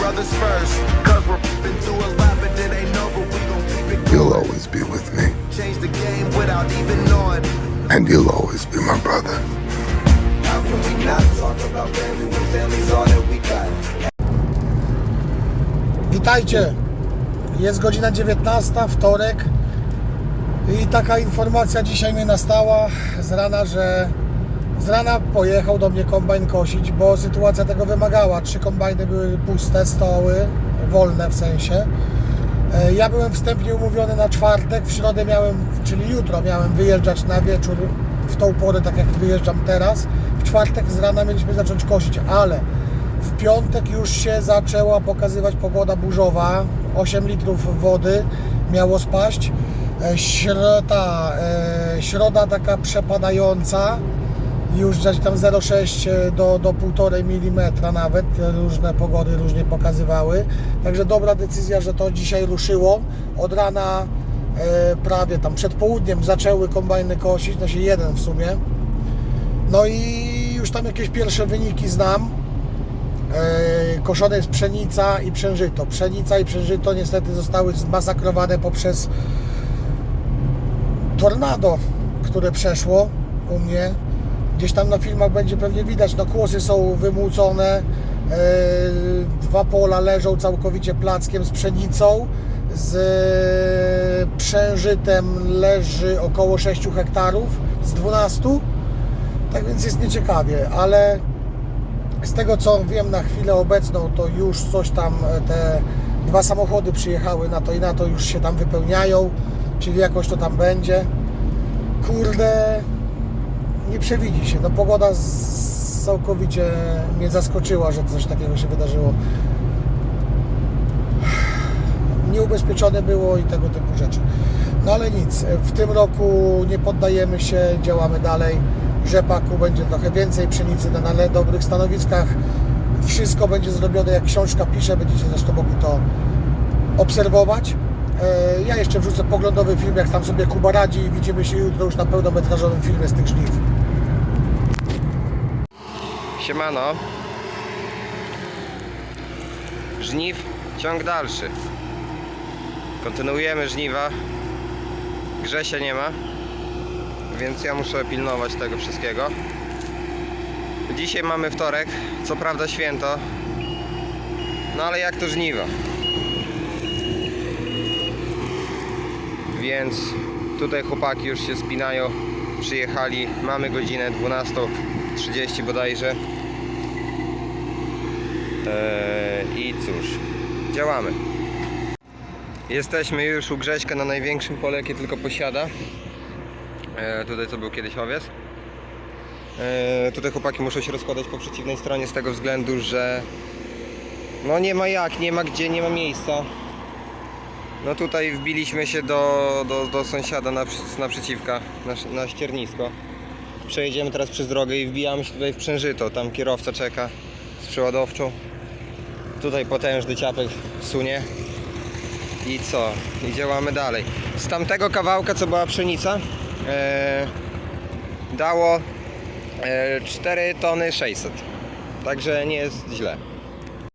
brothers first. Cause we're been through a lot, but it ain't over. We gon' keep it You'll always be with me, change the game without even knowing. and you'll always be my brother. How can we not talk about family when family's all that we got? Witajcie. Jest godzina 19, wtorek. I taka informacja dzisiaj mnie nastała z rana, że z rana pojechał do mnie kombajn kosić, bo sytuacja tego wymagała. Trzy kombajny były puste, stoły, wolne w sensie. E, Ja byłem wstępnie umówiony na czwartek, w środę miałem, czyli jutro miałem wyjeżdżać na wieczór w tą porę, tak jak wyjeżdżam teraz. W czwartek z rana mieliśmy zacząć kosić, ale w piątek już się zaczęła pokazywać pogoda burzowa. 8 litrów wody miało spaść. E, Środa, e, środa taka przepadająca, już gdzieś tam 0,6 do, do 1,5 mm nawet, różne pogody różnie pokazywały. Także dobra decyzja, że to dzisiaj ruszyło. Od rana e, prawie tam przed południem zaczęły kombajny kosić, znaczy jeden w sumie. No i już tam jakieś pierwsze wyniki znam. E, koszone jest pszenica i przężyto. Pszenica i przężyto niestety zostały zmasakrowane poprzez tornado, które przeszło u mnie. Gdzieś tam na filmach będzie pewnie widać, no kłosy są wymłócone, e, dwa pola leżą całkowicie plackiem z pszenicą, z przężytem leży około 6 hektarów z 12, tak więc jest nieciekawie, ale z tego co wiem na chwilę obecną, to już coś tam e, te dwa samochody przyjechały na to i na to już się tam wypełniają, czyli jakoś to tam będzie. Kurde, nie przewidzi się. No pogoda całkowicie mnie zaskoczyła, że coś takiego się wydarzyło. Nieubezpieczone było i tego typu rzeczy. No ale nic, w tym roku nie poddajemy się, działamy dalej. Rzepaku będzie trochę więcej, pszenicy na, na dobrych stanowiskach. Wszystko będzie zrobione, jak książka pisze, będziecie zresztą mogli to obserwować. E, Ja jeszcze wrzucę poglądowy film, jak tam sobie Kuba radzi i widzimy się jutro już na pełnometrażowym filmie z tych żniw. Siemano. Żniw, ciąg dalszy. Kontynuujemy żniwa. Grzesia nie ma, więc ja muszę pilnować tego wszystkiego. Dzisiaj mamy wtorek, co prawda święto, no ale jak to żniwa. Więc tutaj chłopaki już się spinają, przyjechali, mamy godzinę 12.30 bodajże. Eee, I cóż, działamy. Jesteśmy już u Grześka na największym pole, jakie tylko posiada. Eee, tutaj co był kiedyś owiec. Eee, tutaj chłopaki muszą się rozkładać po przeciwnej stronie z tego względu, że no nie ma jak, nie ma gdzie, nie ma miejsca. No tutaj wbiliśmy się do, do, do sąsiada naprzy- naprzeciwka, na, na ściernisko. Przejedziemy teraz przez drogę i wbijamy się tutaj w Przężyto. Tam kierowca czeka z przeładowczą. Tutaj potężny ciapek sunie. I co? I działamy dalej. Z tamtego kawałka, co była pszenica, e, dało e, 4 tony 600. Także nie jest źle.